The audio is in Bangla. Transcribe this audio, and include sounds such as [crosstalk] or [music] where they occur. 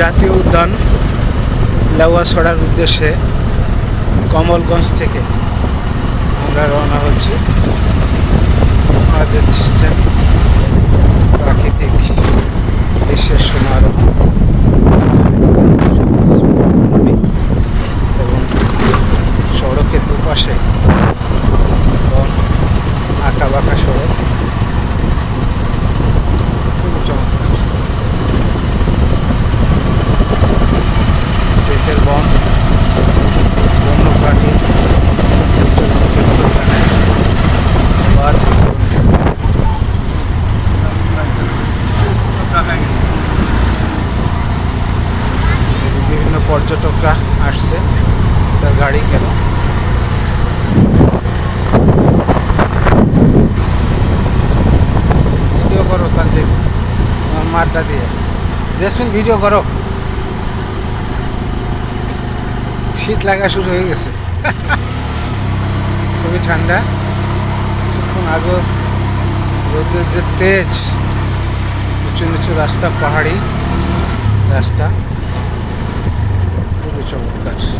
জাতীয় উদ্যান লেওয়া ছড়ার উদ্দেশ্যে কমলগঞ্জ থেকে আমরা রওনা হচ্ছি। আপনারা দেখছেন প্রাকৃতিক দৃশ্যের সমারোহ। এবং সড়কের দুপাশে পর্যটকরা আসছে। তার গাড়ি কেন? ভিডিও করো তানজিম। মারটা দিয়ে। জেসমিন, ভিডিও করো। শীত লাগা শুরু হয়ে গেছে। [laughs] খুবই ঠান্ডা। কিছুক্ষণ আগে রোদের যে তেজ, উঁচু নিচু রাস্তা, পাহাড়ি রাস্তা। খুবই চমৎকার